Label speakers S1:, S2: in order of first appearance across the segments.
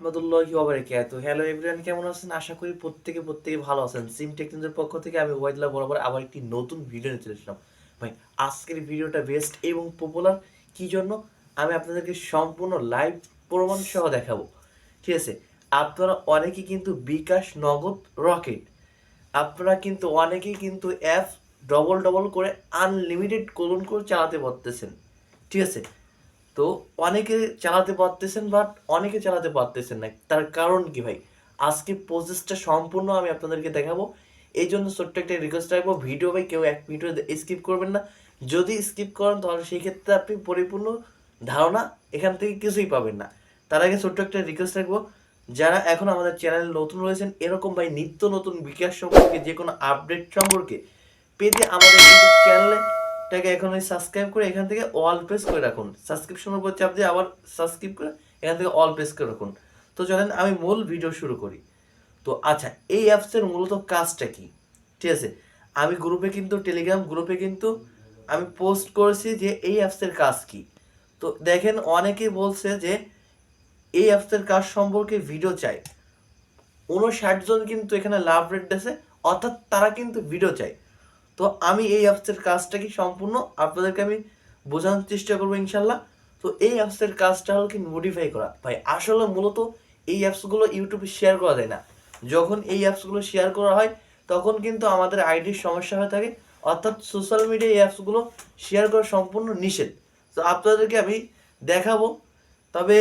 S1: রহমতুল্লাহি ওবারাকাতু hello everyone কেমন আছেন? আশা করি প্রত্যেকে প্রত্যেকে ভালো আছেন। সিম টেকনিকের পক্ষ থেকে আমি ওয়াইদুল্লাহ বরাবর আবার একটি নতুন ভিডিও নিয়ে চলে এসেছিলাম। ভাই, আজকের ভিডিওটা বেস্ট এবং পপুলার কি জন্য? আমি আপনাদেরকে সম্পূর্ণ লাইভ প্রমাণ সহ দেখাবো। ঠিক আছে? আপনারা অনেকেই কিন্তু বিকাশ নগদ রকেট। আপনারা কিন্তু অনেকেই কিন্তু অ্যাপ ডবল ডবল করে আনলিমিটেড কোলন করে চালাতে পারতেছেন। ঠিক আছে? তো অনেকে চালাতে পারতেছেন বাট অনেকে চালাতে পারতেছেন না। তার কারণ কি ভাই? আজকে প্রসেসটা সম্পূর্ণ আমি আপনাদেরকে দেখাবো। এই জন্য ছোট্ট একটা রিকোয়েস্ট রাখব। ভিডিও ভাই কেউ এক ভিডিও স্কিপ করবেন না। যদি স্কিপ করেন, তাহলে সেই ক্ষেত্রে আপনি পরিপূর্ণ ধারণা এখান থেকে কিছুই পাবেন না। তার আগে ছোট্ট একটা রিকোয়েস্ট রাখব। যারা এখন আমাদের চ্যানেলে নতুন রয়েছেন, এরকম ভাই নিত্য নতুন বিকাশ সম্পর্কে যে কোনো আপডেট সম্পর্কে পেতে আমাদের ইউটিউব চ্যানেলেটাকে এখন ওই সাবস্ক্রাইব করে এখান থেকে অল প্রেস করে রাখুন। সাবস্ক্রিপশনের উপর চাপ দিয়ে আবার সাবস্ক্রাইব করে এখান থেকে অল প্রেস করে রাখুন। তো চলেন আমি মূল ভিডিও শুরু করি। তো আচ্ছা এই অ্যাপসের মূলত কাজটা কি? ঠিক আছে, আমি গ্রুপে কিন্তু টেলিগ্রাম গ্রুপে কিন্তু আমি পোস্ট করেছি যে এই অ্যাপসের কাজ কি। তো দেখেন অনেকে বলছে যে এই অ্যাপসের কাজ সম্পর্কে ভিডিও চাই। উনষাট জন কিন্তু এখানে লাভ রেট দিয়েছে অর্থাৎ তারা কিন্তু ভিডিও চাই তো আমি এই অ্যাপসের কাজটা কি সম্পূর্ণ? আপনাদেরকে আমি বোঝানোর চেষ্টা করব ইনশাল্লাহ। তো এই অ্যাপসের কাজটা হলো কি মডিফাই করা। ভাই, আসলে মূলত এই অ্যাপসগুলো ইউটিউবে শেয়ার করা যায় না। যখন এই অ্যাপসগুলো শেয়ার করা হয়, তখন কিন্তু আমাদের আইডির সমস্যা হয়ে থাকে। অর্থাৎ সোশ্যাল মিডিয়া এই অ্যাপসগুলো শেয়ার করা সম্পূর্ণ নিষেধ। তো আপনাদেরকে আমি দেখাবো। তবে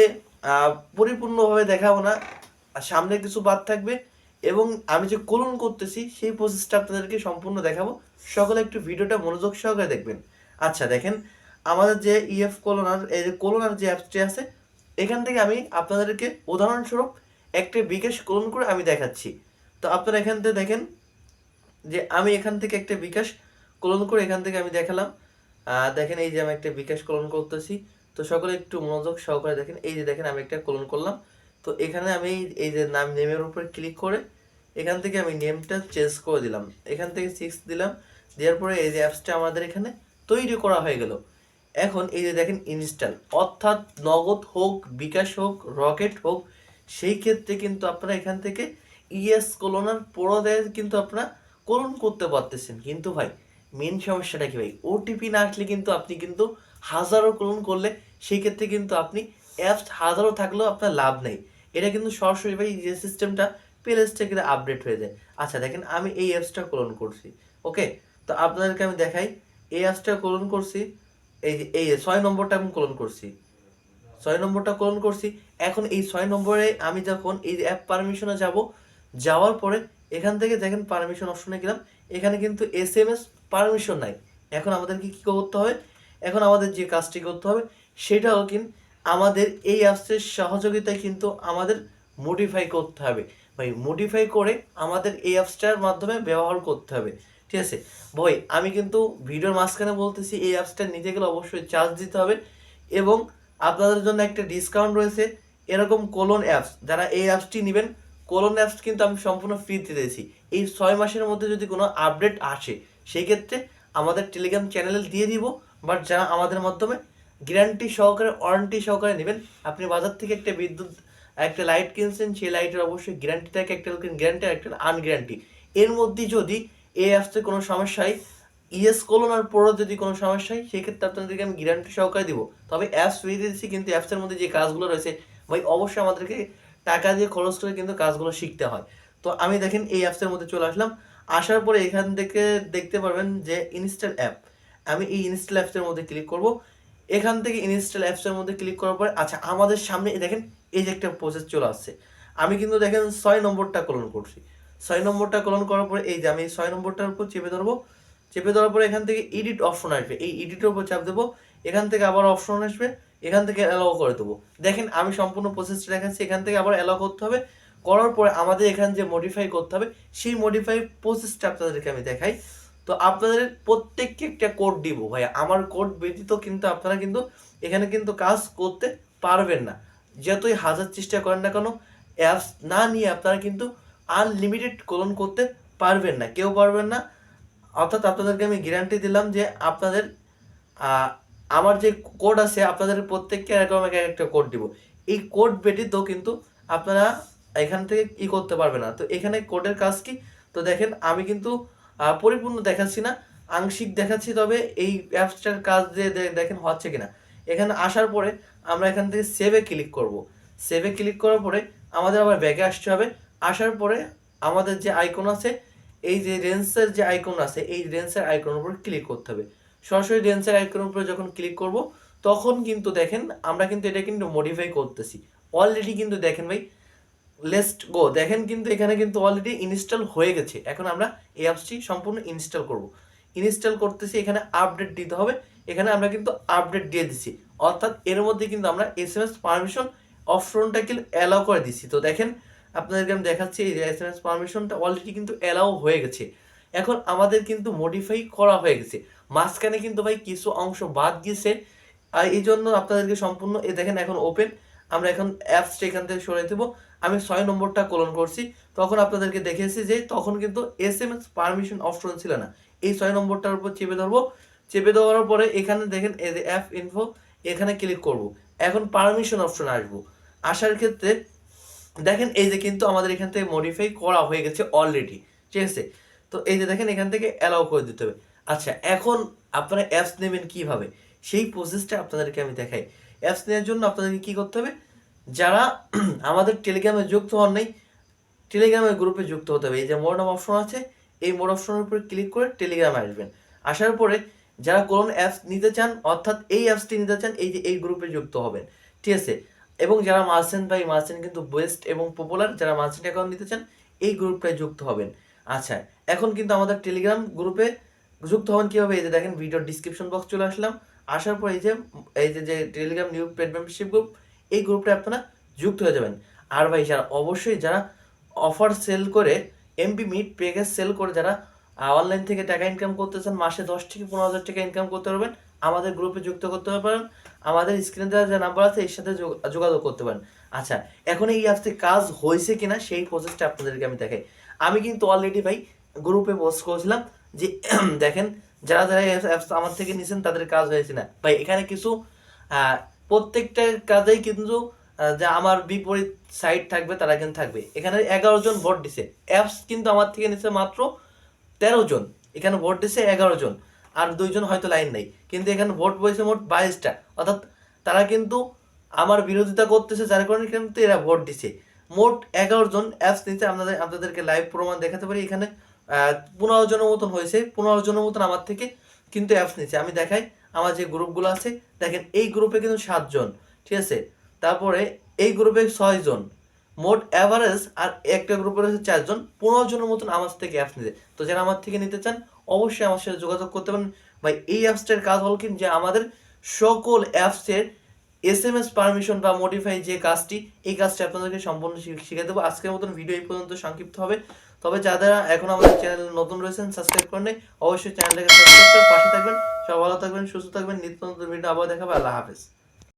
S1: পরিপূর্ণভাবে দেখাবো না। সামনে কিছু বাদ থাকবে। এবং আমি যে কোলন করতেছি, সেই প্রসেসটা আপনাদেরকে সম্পূর্ণ দেখাবো। সকলে একটু ভিডিওটা মনোযোগ সহকারে দেখবেন। আচ্ছা দেখেন, আমাদের যে ইএফ কোলোনার এই যে কোলোনার যে অ্যাপসটি আছে, এখান থেকে আমি আপনাদেরকে উদাহরণস্বরূপ একটা বিকাশ কোলন করে আমি দেখাচ্ছি। তো আপনারা এখান থেকে দেখেন যে আমি এখান থেকে একটা বিকাশ কোলন করে এখান থেকে আমি দেখালাম। দেখেন, এই যে আমি একটা বিকাশ কোলন করতেছি। তো সকলে একটু মনোযোগ সহকারে দেখেন। এই যে দেখেন, আমি একটা কোলন করলাম। তো এখানে আমি এই যে নাম নেমের উপর ক্লিক করে এখান থেকে আমি নেমটা চেঞ্জ করে দিলাম। এখান থেকে সিক্স দিলাম, দেওয়ার পরে এই যে অ্যাপসটা আমাদের এখানে তৈরি করা হয়ে গেল। এখন এই যে দেখেন ইনস্টল অর্থাৎ নগদ হোক, বিকাশ হোক রকেট হোক, সেই ক্ষেত্রে কিন্তু আপনারা এখান থেকে ইএস কোলনার দেয় কিন্তু আপনারা কোলন করতে পারতেছেন। কিন্তু ভাই মেন সমস্যাটা কি ভাই? ওটিপি না আসলে কিন্তু আপনি কিন্তু হাজারো কোলন করলে সেই ক্ষেত্রে কিন্তু আপনি অ্যাপস হাজারো থাকলেও আপনার লাভ নেই। এটা কিন্তু সরাসরি ভাই যে সিস্টেমটা প্লে থেকে আপডেট হয়ে যায়। আচ্ছা দেখেন আমি এই অ্যাপসটা কোলন করছি ওকে তো আপনাদেরকে আমি দেখাই, এই অ্যাপসটা কোলন করছি, এই যে, এই ছয় নম্বরটা আমি কোলন করছি। ছয় নম্বরটা কোলন করছি, এখন এই ছয় নম্বরে আমি যখন এই অ্যাপ পারমিশনে যাব, যাওয়ার পরে এখান থেকে দেখেন পারমিশন অপশনে গেলাম, এখানে কিন্তু এস এম এস পারমিশন নাই। এখন আমাদেরকে কী করতে হবে? এখন আমাদের যে কাজটি করতে হবে সেটা হলো কিন্তু আমাদের এই অ্যাপসের সহযোগিতায় কিন্তু আমাদের মডিফাই করতে হবে। ভাই মডিফাই করে আমাদের এই অ্যাপসটার মাধ্যমে ব্যবহার করতে হবে। ঠিক আছে? ভাই, আমি কিন্তু ভিডিওর মাঝখানে বলতেছি, এই অ্যাপসটা নিতে গেলে অবশ্যই চার্জ দিতে হবে এবং আপনাদের জন্য একটা ডিসকাউন্ট রয়েছে। এরকম কোলন অ্যাপস যারা এই অ্যাপসটি নেবেন কোলন অ্যাপস কিন্তু আমি সম্পূর্ণ ফ্রিতে দিয়েছি। এই ছয় মাসের মধ্যে যদি কোনো আপডেট আসে, সেই ক্ষেত্রে আমাদের টেলিগ্রাম চ্যানেলে দিয়ে দিব। বাট যারা আমাদের মাধ্যমে গ্যারান্টি সহকারে, ওয়ারেন্টি সহকারে নেবেন। আপনি বাজার থেকে একটা বিদ্যুৎ, একটা লাইট কিনছেন, সেই লাইটের অবশ্যই গ্যারান্টি থাকে। একটা গ্যারান্টি আর একটা আনগ্যারান্টি এর মধ্যে যদি এই অ্যাপসে কোনো সমস্যা হয়, ইএস কোলন আর প্রো যদি কোনো সমস্যা হয়, সেক্ষেত্রে আপনাদেরকে আমি গ্যারান্টি সহকারে দিব। তবে অ্যাপস ফ্রিতে দিচ্ছি কিন্তু অ্যাপসের মধ্যে যে কাজগুলো রয়েছে, ভাই, অবশ্যই আমাদেরকে টাকা দিয়ে খরচ করে কিন্তু কাজগুলো শিখতে হয়। তো আমি দেখেন এই অ্যাপসের মধ্যে চলে আসলাম। আসার পরে এখান থেকে দেখতে পারবেন যে ইনস্টল অ্যাপ আমি এই ইনস্টল অ্যাপসের মধ্যে ক্লিক করব। এখান থেকে ইনস্টল অ্যাপসের মধ্যে ক্লিক করার পরে আচ্ছা আমাদের সামনে দেখেন, এই যে একটা প্রসেস চলে আসছে। আমি কিন্তু দেখেন ছয় নম্বরটা কলন করছি। ছয় নম্বরটা কলন করার পরে, এই যে আমি ছয় নম্বরটার উপর চেপে ধরবো। চেপে ধরার পরে এখান থেকে এডিট অপশন আসবে। এই এডিটের উপর চাপ দেবো। এখান থেকে আবার অপশন আসবে। এখান থেকে অ্যালাউ করে দেবো। দেখেন, আমি সম্পূর্ণ প্রসেসটা দেখাচ্ছি। এখান থেকে আবার অ্যালাউ করতে হবে। করার পরে আমাদের এখানে যে মডিফাই করতে হবে, সেই মডিফাই প্রসেসটা আপনাদেরকে আমি দেখাই। তো আপনাদের প্রত্যেককে একটা কোড দিব ভাই আমার কোড ব্যতীত কিন্তু আপনারা কিন্তু এখানে কিন্তু কাজ করতে পারবেন না। যতই হাজার চেষ্টা করেন না কেন অ্যাপস না নিয়ে আপনারা কিন্তু আনলিমিটেড কোলন করতে পারবেন না। কেউ পারবেন না। অর্থাৎ আপনাদেরকে আমি গ্যারান্টি দিলাম যে আপনাদের আমার যে কোড আছে, আপনাদের প্রত্যেককে এরকম এক একটা কোড দিব। এই কোড ব্যতীত কিন্তু আপনারা এখান থেকে ই করতে পারবে না। তো এখানে কোডের কাজ কি? তো দেখেন, আমি কিন্তু পরিপূর্ণ দেখাচ্ছি না, আংশিক দেখাচ্ছি, তবে এই অ্যাপসটার কাজ দিয়ে দেখেন হচ্ছে কিনা। এখানে আসার পরে আমরা এখান থেকে সেভে ক্লিক করব। সেভে ক্লিক করার পরে আমাদের আবার ব্যাগে আসতে হবে। আসার পরে আমাদের যে আইকন আছে, এই যে রেন্সের যে আইকন আছে, এই রেন্সের আইকনের উপর ক্লিক করতে হবে। সরাসরি রেন্সের আইকনের উপরে যখন ক্লিক করব, তখন কিন্তু দেখেন আমরা কিন্তু এটা কিন্তু মডিফাই করতেছি। অলরেডি কিন্তু দেখেন ভাই লেস্ট গো দেখেন কিন্তু এখানে কিন্তু অলরেডি ইনস্টল হয়ে গেছে। এখন আমরা এই অ্যাপসটি সম্পূর্ণ ইনস্টল করব। ইনস্টল করতেছি, এখানে আপডেট দিতে হবে। এখানে আমরা কিন্তু আপডেট দিয়ে দিছি। অর্থাৎ এর মধ্যে কিন্তু আমরা এস এম এস পারমিশন অপশনটা কিন্তু অ্যালাউ করে দিছি। তো দেখেন, আপনাদেরকে আমি দেখাচ্ছি এই এস এম এস পারমিশনটা অলরেডি কিন্তু অ্যালাউ হয়ে গেছে। এখন আমাদের কিন্তু মডিফাই করা হয়ে গেছে। মাঝখানে কিন্তু ভাই কিছু অংশ বাদ গিয়েছে। আর এই জন্য আপনাদেরকে সম্পূর্ণ এ দেখেন এখন ওপেন আমরা এখন অ্যাপসটা এখান থেকে সরে দেবো। আমি ছয় নম্বরটা কলন করছি। তখন আপনাদেরকে দেখেছি যে তখন কিন্তু S M S permission option ছিল না। এই ছয় নম্বরটার উপর চেপে ধরবো। চেপে দেওয়ার পরে এখানে দেখেন এই যে অ্যাপ ইনফো এখানে ক্লিক করব। এখন পারমিশন অপশন আসব। আসার ক্ষেত্রে দেখেন এই যে কিন্তু আমাদের এখান থেকে মডিফাই করা হয়ে গেছে অলরেডি ঠিক আছে? তো এই যে দেখেন এখান থেকে অ্যালাউ করে দিতে হবে। আচ্ছা এখন আপনারা অ্যাপস নেবেন কীভাবে? সেই প্রসেসটা আপনাদেরকে আমি দেখাই। অ্যাপস নেওয়ার জন্য আপনাদেরকে কী করতে হবে? যারা আমাদের টেলিগ্রামে যুক্ত হন নাই টেলিগ্রামের গ্রুপে যুক্ত হতে হবে। এই যে মোড অপশন আছে, এই মোড অপশনের উপরে ক্লিক করে টেলিগ্রামে আসবেন। আসার পরে যারা কোন অ্যাপস নিতে চান, অর্থাৎ এই অ্যাপসটি নিতে চান, এই যে এই গ্রুপে যুক্ত হবেন। ঠিক আছে? এবং যারা মার্চেন্ট ভাই মার্চেন্ট কিন্তু বেস্ট এবং পপুলার যারা মার্চেন্ট অ্যাকাউন্ট নিতে চান, এই গ্রুপটায় যুক্ত হবেন। আচ্ছা এখন কিন্তু আমাদের টেলিগ্রাম গ্রুপে যুক্ত হন কীভাবে? এই যে দেখেন ভিডিওর ডিসক্রিপশন বক্স চলে আসলাম। আসার পর এই যে এই যে যে Telegram new paid membership group এই গ্রুপটা আপনারা যুক্ত হয়ে যাবেন। আর ভাই, যারা অবশ্যই যারা অফার সেল করে এমবি মিট প্যাকেজ সেল করে যারা অনলাইন থেকে টাকা ইনকাম করতে চান মাসে দশ থেকে পনেরো হাজার টাকা ইনকাম করতে পারবেন, আমাদের গ্রুপে যুক্ত করতে পারেন। আমাদের স্ক্রিনে দেওয়া যে নাম্বার আছে, এর সাথে যোগ- যোগাযোগ করতে পারেন। আচ্ছা এখন এই অ্যাপসে কাজ হয়েছে কিনা, সেই প্রসেসটা আপনাদেরকে আমি দেখাই। আমি কিন্তু অলরেডি ভাই গ্রুপে পোস্ট করেছিলাম। যে, দেখেন, যারা যারা অ্যাপস আমার থেকে নিয়েছেন তাদের কাজ হয়েছে না। ভাই, এখানে কিছু প্রত্যেকটা কাজেই কিন্তু যে আমার বিপরীত সাইড থাকবে, তারা কিন্তু থাকবে। এখানে এগারো জন ভোট দিছে। অ্যাপস কিন্তু আমার থেকে নিচ্ছে মাত্র তেরো জন। এখানে ভোট দিছে এগারো জন। আর দুইজন হয়তো লাইন নেই। কিন্তু এখানে ভোট বইছে মোট বাইশটা। অর্থাৎ তারা কিন্তু আমার বিরোধিতা করতেছে, যার কারণে কিন্তু এরা ভোট দিছে। মোট এগারো জন অ্যাপস নিতে আপনাদের, আপনাদেরকে লাইভ প্রমাণ দেখাতে পারি। এখানে পনেরো জনের মতন হয়েছে, পনেরো জনের মতন আমার থেকে কিন্তু অ্যাপস নিচ্ছে আমি দেখাই, আমার যে গ্রুপগুলো আছে, দেখেন এই গ্রুপে কিন্তু সাতজন ঠিক আছে? তারপরে এই গ্রুপে ছয় জন, মোট অ্যাভারেজ আর একটা গ্রুপে রয়েছে চারজন পনেরো জনের মতন আমার থেকে অ্যাপস নিতে তো যারা আমার থেকে নিতে চান, অবশ্যই আমার সাথে যোগাযোগ করতে পারেন। ভাই, এই অ্যাপসটার কাজ হল কি? যে আমাদের সকল অ্যাপসের এস এম এস পারমিশন বা মডিফাই যে কাজটি, এই কাজটি আপনাদেরকে সম্পূর্ণ শিখে দেবো। আজকের মতন ভিডিও এই পর্যন্ত সংক্ষিপ্ত হবে। তবে যারা এখন আমাদের চ্যানেল নতুন রয়েছেন সাবস্ক্রাইব করে নেই, অবশ্যই চ্যানেলটাকে সাবস্ক্রাইব করে পাশে থাকবেন। সব ভালো থাকবেন, সুস্থ থাকবেন, নিত্য নতুন ভিডিও আবার দেখাবো। আল্লাহ হাফেজ।